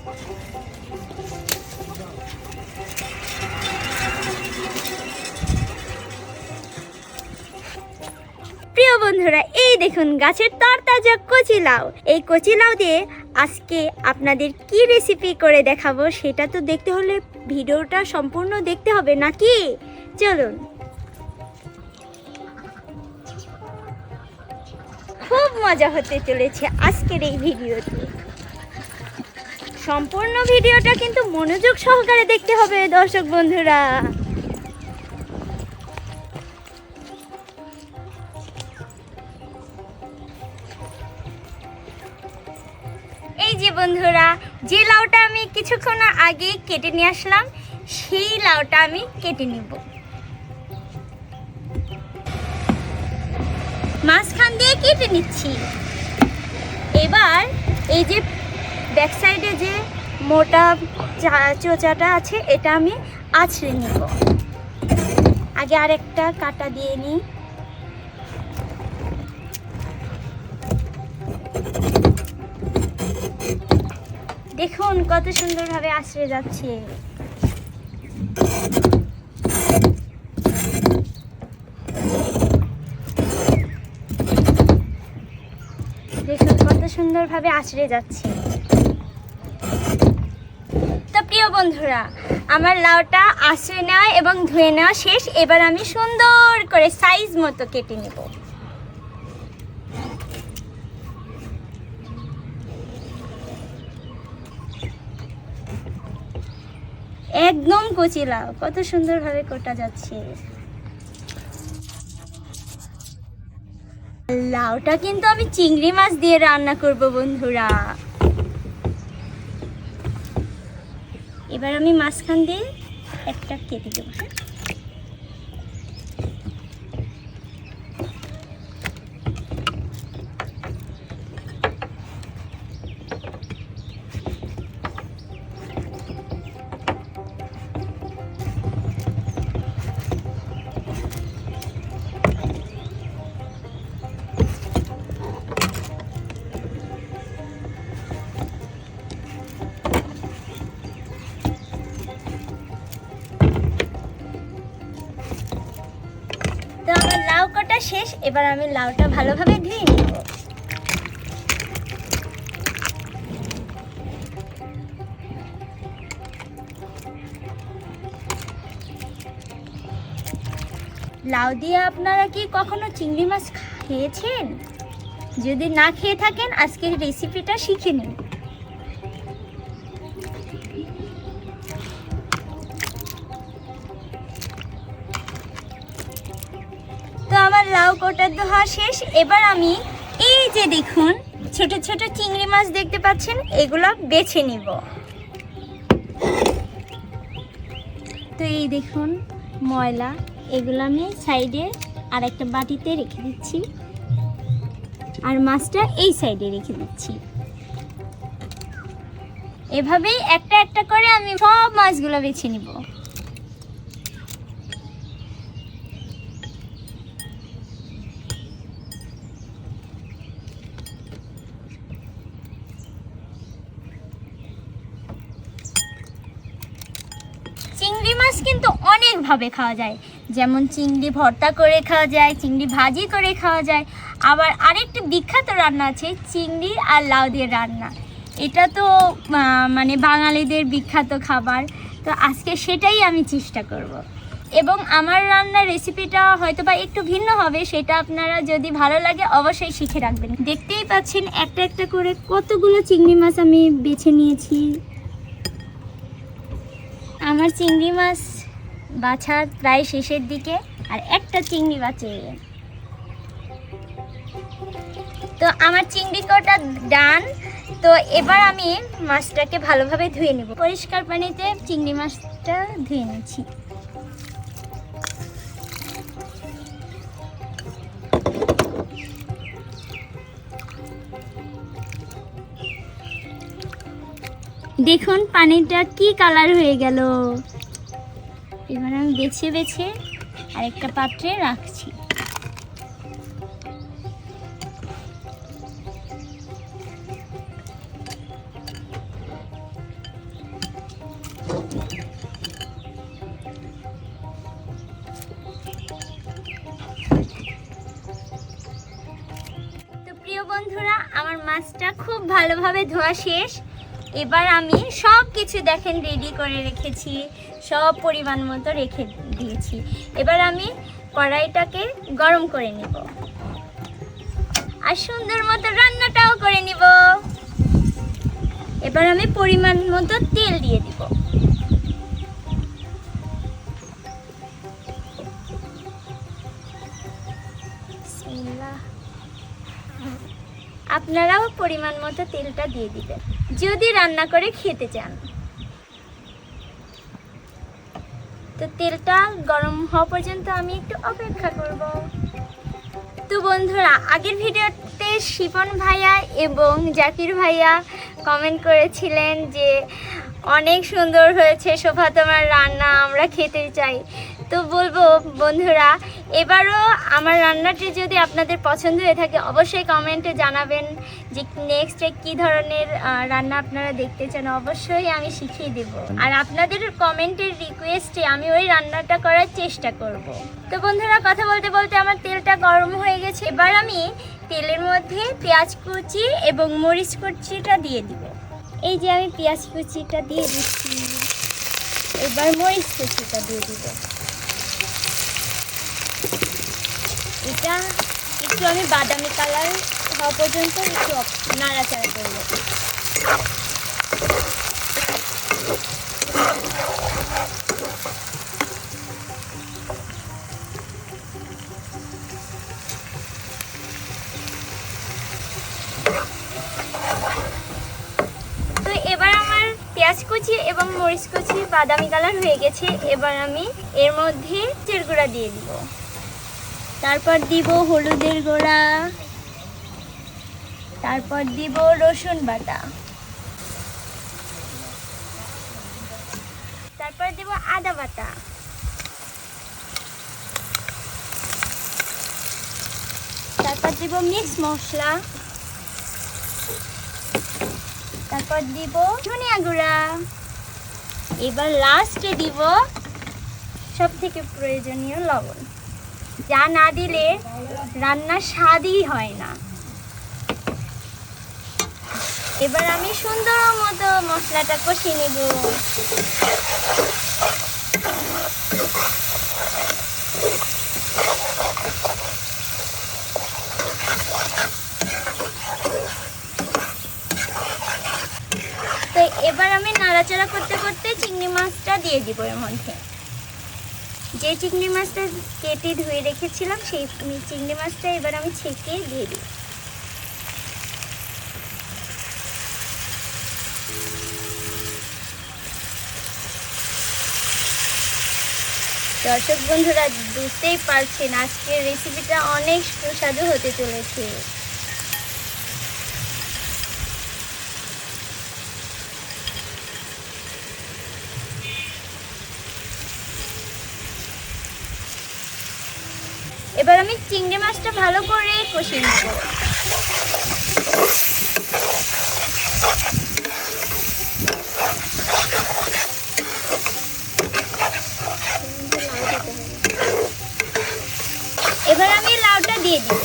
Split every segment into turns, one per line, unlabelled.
প্রিয় বন্ধুরা, এই দেখুন গাছের তরতাজা কচি লাউ। এই কচি লাউ দিয়ে আজকে আপনাদের কি রেসিপি করে দেখাবো সেটা তো দেখতে হলে ভিডিওটা সম্পূর্ণ দেখতে হবে, নাকি? চলুন। খুব মজা হতে চলেছে আজকের এই ভিডিওতে সম্পূর্ণ ভিডিওটা কিন্তু মনোযোগ সহকারে দেখতে হবে, দর্শক বন্ধুরা। এই যে বন্ধুরা, যে লাউটা আমি কিছুক্ষণ আগে কেটে নিয়ে আসলাম, সেই লাউটা আমি কেটে নিব। মাঝখান দিয়ে কেটে নিচ্ছি। এবার এই যে ব্যাক সাইডে যে মোটা চোচাটা আছে, এটা আমি আছড়ে নিব। আগে আরেকটা কাটা দিয়ে নিই। দেখুন কত সুন্দরভাবে আশ্রয় যাচ্ছে। দেখুন কত সুন্দরভাবে আশ্রয় যাচ্ছে তো প্রিয় বন্ধুরা, আমার লাউটা আশ্রয় নেওয়া এবং ধুয়ে নেওয়া শেষ। এবার আমি সুন্দর করে সাইজ মতো কেটে নেব। একদম কচি লাউ, কত সুন্দরভাবে কোটা যাচ্ছে। লাউটা কিন্তু আমি চিংড়ি মাছ দিয়ে রান্না করব বন্ধুরা। এবার আমি মাঝখান দিয়ে একটা কেটে দেবো হ্যাঁ? আমার শেষ, এবার আমি লাউটা ভালোভাবে ধুয়ে নেব। লাউ দিয়ে আপনারা কি কখনো চিংড়ি মাছ খেয়েছেন? যদি না খেয়ে থাকেন, আজকের রেসিপিটা শিখে নিন। লাউ কোটার দোহা শেষ। এবার আমি এই যে দেখুন, ছোট ছোট চিংড়ি মাছ দেখতে পাচ্ছেন, এগুলো বেছে নিব। তো এই দেখুন, ময়লা, এগুলো আমি সাইডে আর একটা বাটিতে রেখে দিচ্ছি। আর মাছটা এই সাইডে রেখে দিচ্ছি। এভাবেই একটা একটা করে আমি সব মাছগুলো বেছে নিব চিংড়ি মাছ কিন্তু অনেকভাবে খাওয়া যায়। যেমন চিংড়ি ভর্তা করে খাওয়া যায়, চিংড়ি ভাজি করে খাওয়া যায়। আবার আরেকটি বিখ্যাত রান্না আছে, চিংড়ি আর লাউ দিয়ে রান্না। এটা তো মানে বাঙালিদের বিখ্যাত খাবার। তো আজকে সেটাই আমি চেষ্টা করব। এবং আমার রান্নার রেসিপিটা হয়তো বা একটু ভিন্ন হবে, সেটা আপনারা যদি ভালো লাগে অবশ্যই শিখে রাখবেন। দেখতেই পাচ্ছেন, একটা একটা করে কতগুলো চিংড়ি মাছ আমি বেছে নিয়েছি। আমার চিংড়ি মাছ বাছা প্রায় শেষের দিকে, আর একটা চিংড়ি বাঁচে তো আমার চিংড়ি কটা ডান, তো এবার আমি মাছটাকে ভালোভাবে ধুয়ে নেব। পরিষ্কার পানিতে চিংড়ি মাছটা ধুয়ে নিচ্ছি। দেখুন, পানিটা কি কালার হয়ে গেল। এবার আমি বেছে বেছে আরেকটা পাত্রে রাখছি। বন্ধুরা, আমার মাছটা খুব ভালোভাবে ধোয়া শেষ। এবার আমি সব কিছু দেখেন রেডি করে রেখেছি, সব পরিমাণ মতো রেখে দিয়েছি। এবার আমি কড়াইটাকে গরম করে নিব। আর সুন্দর মতো রান্নাটাও করে নিব। এবার আমি পরিমাণ মতো তেল দিয়ে দিব। আপনারাও পরিমাণ মতো তেলটা দিয়ে দিবেন। যদি রান্না করে খেতে চান। তো তেলটা গরম হওয়া পর্যন্ত আমি একটু অপেক্ষা করব। তো বন্ধুরা, আগের ভিডিওতে শিপন ভাইয়া এবং জাকির ভাইয়া কমেন্ট করেছিলেন যে, অনেক সুন্দর হয়েছে, শোভা, তোমার রান্না, আমরা খেতে চাই। তো বলব, বন্ধুরা, এবারও আমার রান্নাটি যদি আপনাদের পছন্দ হয়ে থাকে, অবশ্যই কমেন্টে জানাবেন যে নেক্সটে কী ধরনের রান্না আপনারা দেখতে চান। অবশ্যই আমি শিখিয়ে দেব। আর আপনাদের কমেন্টের রিকোয়েস্টে আমি ওই রান্নাটা করার চেষ্টা করব। তো বন্ধুরা, কথা বলতে বলতে আমার তেলটা গরম হয়ে গেছে। এবার আমি তেলের মধ্যে পেঁয়াজ কুচি এবং মরিচ কুচিটা দিয়ে দিব। এই যে আমি পেঁয়াজ কুচিটা দিয়ে দিচ্ছি। এবার মরিচ কুচিটা দিয়ে দিব। এটা একটু আমি বাদামি কালার হওয়া পর্যন্ত একটু নাড়াচাড়া করব তো এবার আমার এবং মরিচ কুচি বাদামি কালার হয়ে গেছে। এবার আমি এর মধ্যে চের গুঁড়া দিয়ে দিব। তারপর দিব হলুদের গুঁড়া। তারপর দিব রসুন বাটা। তারপর দিব আদা বাটা। তারপর দিব মিক্স মশলা। তারপর দিব ধনিয়া গুঁড়া। এবার লাস্টে দিব সব থেকে প্রয়োজনীয় লবণ। যা না দিলে রান্নার স্বাদই হয় না। এবার আমি সুন্দর মতো মশলাটা কষিয়ে নেব। তো এবার আমি নাড়াচাড়া করতে করতে চিংড়ি মাছটা দিয়ে দিব এর মধ্যে। যে চিংড়ি মাছটা কেটে ধুয়ে রেখেছিলাম, সেই চিংড়ি মাছটা এবার আমি ছেঁকে দিয়ে দিই। দর্শক বন্ধুরা, বুঝতেই পারছেন আজকের রেসিপিটা অনেক সুস্বাদু হতে চলেছে। এবার আমি চিংড়ি মাছটা ভালো করে কষিয়ে নেব। এবার আমি লাউটা দিয়ে দিব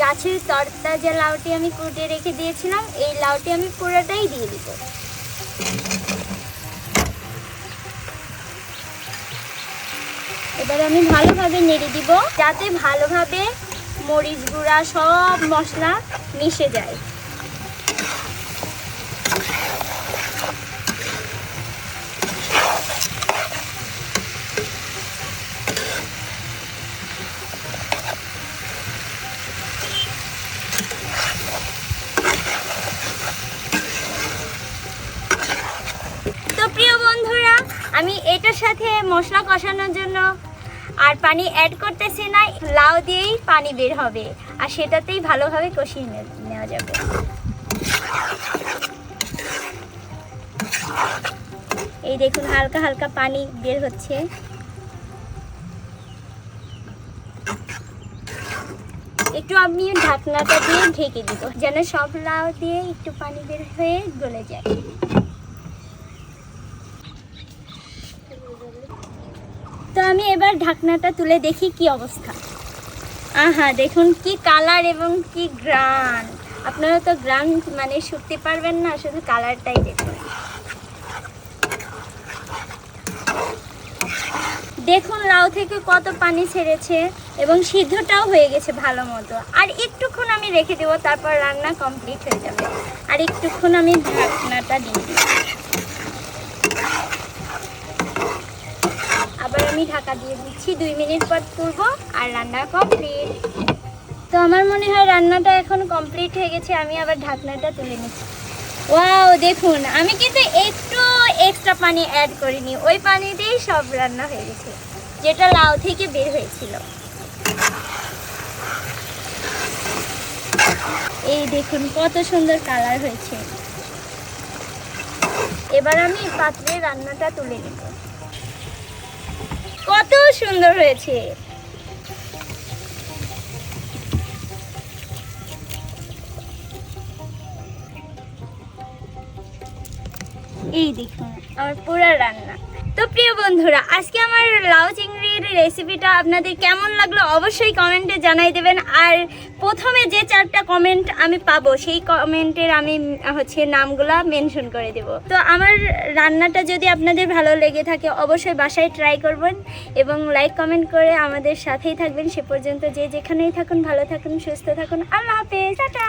গাছের তরতা যে লাউটি আমি কুটে রেখে দিয়েছিলাম, এই লাউটি আমি পুরোটাই দিয়ে দিব। এবার আমি ভালোভাবে নেড়ে দিব যাতে ভালোভাবে মরিচ গুঁড়া সব মশলা মিশে যায়। তো প্রিয় বন্ধুরা, আমি এটার সাথে মশলা কষানোর জন্য আর পানি অ্যাড করতেছি না, লাউ দিয়েই পানি বের হবে। আর সেটাতেই ভালোভাবে কষিয়ে নেওয়া যাবে। এই দেখুন, হালকা হালকা পানি বের হচ্ছে। একটু আমি ঢাকনাটা দিয়ে ঢেকে দিব যেন সব লাউ দিয়ে একটু পানি বের হয়ে গলে যায়। আমি এবার ঢাকনাটা তুলে দেখি কি অবস্থা। আহা, দেখুন কি কালার এবং কি গ্রান আপনারা তো গ্রান মানে শুকতে পারবেন না, শুধু কালারটাই দেখুন। দেখুন, লাউ থেকে কত পানি ছেড়েছে এবং সিদ্ধটাও হয়ে গেছে ভালো মতো। আর একটুক্ষণ আমি রেখে দেবো, তারপর রান্না কমপ্লিট হয়ে যাবে। আর একটুক্ষণ আমি ঢাকনাটা দিয়ে দিই আবার আমি ঢাকা দিয়ে দিচ্ছি। দুই মিনিট পর তুলবো আর রান্না কমপ্লিট তো আমার মনে হয় রান্নাটা এখন কমপ্লিট হয়ে গেছে, আমি আবার ঢাকনাটা তুলে নিচ্ছি। ওয়াও দেখুন, আমি কিন্তু একটু এক্সট্রা পানি অ্যাড করিনি। ওই পানিতেই সব রান্না হয়ে গেছে, যেটা লাউ থেকে বের হয়েছিল। এই দেখুন, কত সুন্দর কালার হয়েছে। এবার আমি পাত্রে রান্নাটা তুলে নিব। কত সুন্দর হয়েছে। এই দেখুন আমার পুরা রান্না। তো প্রিয় বন্ধুরা, আজকে আমার লাউ চিংড়ির রেসিপিটা আপনাদের কেমন লাগল অবশ্যই কমেন্টে জানাই দেবেন। আর প্রথমে যে চারটা কমেন্ট আমি পাবো, সেই কমেন্টের আমি, হচ্ছে নামগুলা মেনশন করে দেব। তো আমার রান্নাটা যদি আপনাদের ভালো লেগে থাকে, অবশ্যই বাসায় ট্রাই করবেন এবং লাইক কমেন্ট করে আমাদের সাথেই থাকবেন। সে পর্যন্ত যে যেখানেই থাকুন, ভালো থাকুন, সুস্থ থাকুন। আল্লাহ হাফেজ। টাটা।